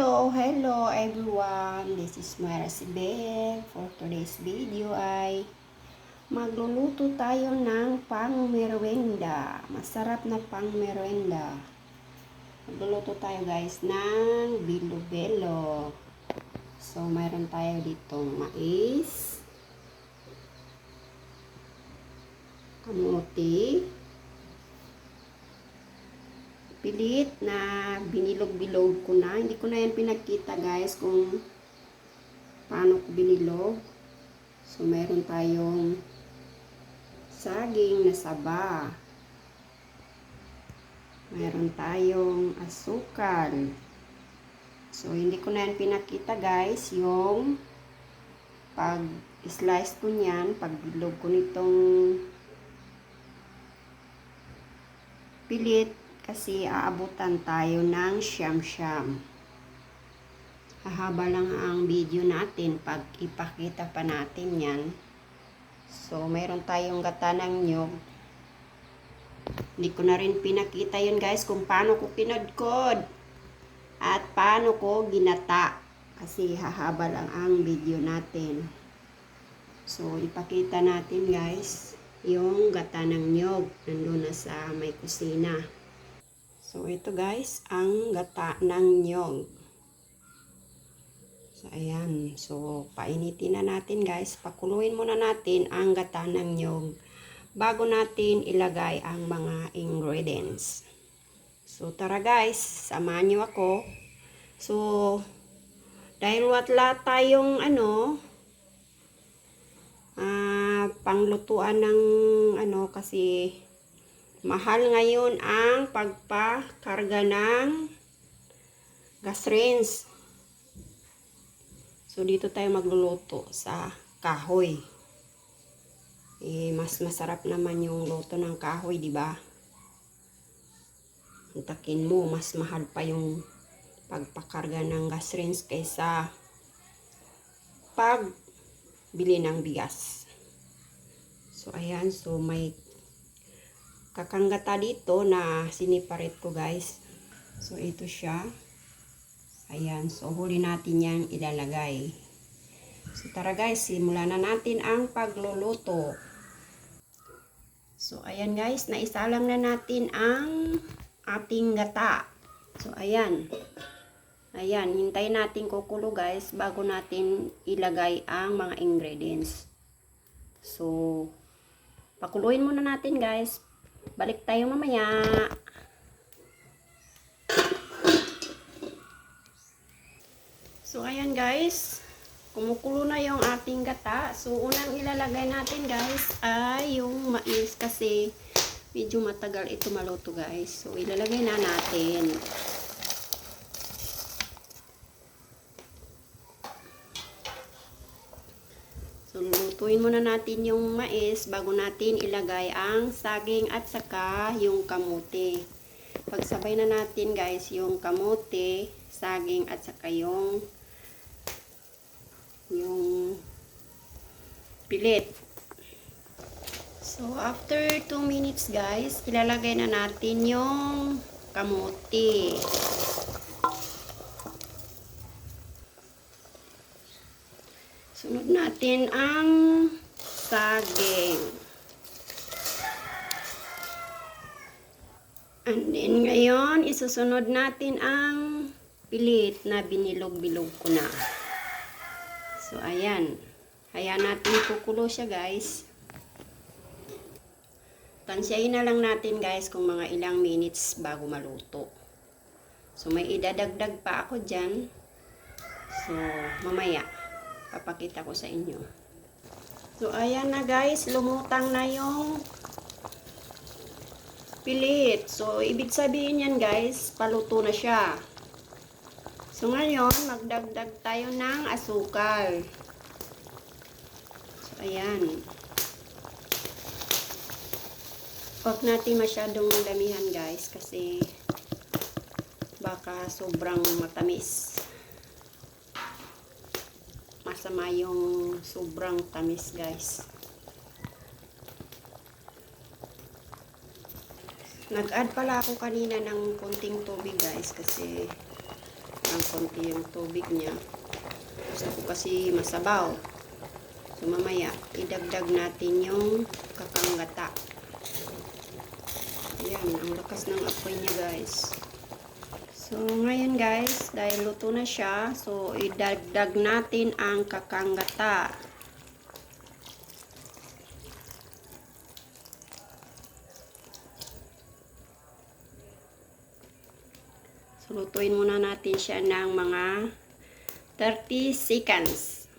Hello, hello everyone. This is Myra Sibel. For today's video ay magluluto tayo ng pang-merwenda. Masarap na pang-merwenda. Magluluto tayo guys ng bilo-belo. So, mayroon tayo ditong mais, kamuti, pilit na binilog-bilog ko na. Hindi ko na yan pinagkita guys kung paano ko binilog. So, meron tayong saging na saba. Meron tayong asukal. So, hindi ko na yan pinakita guys yung pag-slice ko niyan, pag-bilog ko nitong pilit kasi aabutan tayo ng siyam-siyam. Hahaba lang ang video natin pag ipakita pa natin yan. So, mayroon tayong gata ng nyog. Hindi ko na rin pinakita yun guys kung paano ko kinodkod at paano ko ginata. Kasi hahaba lang ang video natin. So, ipakita natin guys yung gata ng nyog. Nandun na sa may kusina. So, ito guys, ang gata ng nyog. So, ayan. So, painitin na natin guys. Pakuluin muna natin ang gata ng nyog bago natin ilagay ang mga ingredients. So, tara guys, samahan nyo ako. So, dahil wala tayong ano, ah, panglutuan ng ano kasi Mahal ngayon ang pagpakarga ng gas rinse. So, dito tayo magluluto sa kahoy. Eh, mas masarap naman yung luto ng kahoy, di ba? Takin mo, mas mahal pa yung pagpakarga ng gas rinse kaysa pag bili ng bigas. So, ayan. So, may kakanggata dito na siniparet ko guys. So ito siya. Ayan. So huli natin yang ilalagay. So tara guys, simulan na natin ang pagluluto. So ayan guys, naisalang na natin ang ating gata. So ayan. Ayan, hintayin natin kukulo guys bago natin ilagay ang mga ingredients. So, pakuluin muna natin guys Balik tayo mamaya. So, ayan guys. Kumukulo na yung ating gata. So, unang ilalagay natin guys ay yung mais kasi medyo matagal ito maluto guys. So, ilalagay na natin. So, muna natin yung mais bago natin ilagay ang saging at saka yung kamote. Pagsabay na natin guys yung kamote, saging at saka yung yung pilit. So, after 2 minutes guys, ilalagay na natin yung kamote. Sunod natin ang saging. And then ngayon, isusunod natin ang pilit na binilog-bilog ko na. So, ayan. Hayaan natin kukulo siya, guys. Tansyahin na lang natin, guys, kung mga ilang minutes bago maluto. So, may idadagdag pa ako dyan. So, mamaya papakita ko sa inyo. So, ayan na guys, lumutang na yung pilit. So, ibig sabihin yan guys, paluto na siya. So, ngayon, magdagdag tayo ng asukal. So, ayan. Huwag natin masyadong damihan guys kasi baka sobrang matamis masama yung sobrang tamis guys nag-add pala ako kanina ng konting tubig guys kasi ng konti yung tubig niya. Gusto ko kasi masabaw. So mamaya, idagdag natin yung kakanggata. Ayan, ang lakas ng apoy niya guys. So ngayon guys, dahil luto na siya, so idagdag natin ang kakanggata. So, lutuin muna natin siya ng mga 30 seconds.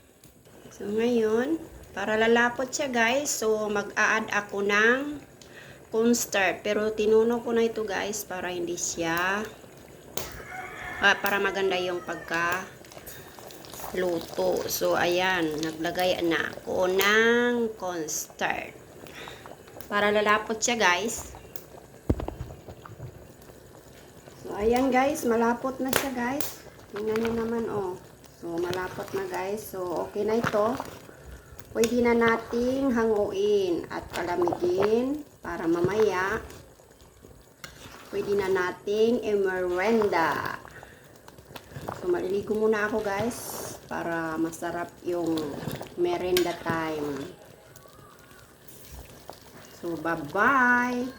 So, ngayon, para lalapot siya guys, so mag-a-add ako ng cornstarch. Pero tinuno ko na ito guys para hindi siya, ah, para maganda yung pagka luto. So, ayan, naglagay na ako ng cornstarch. Para lalapot siya guys. So, ayan guys, malapot na siya guys. Tingnan nyo naman, oh. So, malapot na guys. So, okay na ito. Pwede na nating hanguin at palamigin para mamaya pwede na nating emerenda. So, maliligo muna ako guys para masarap yung merenda time. So, bye-bye!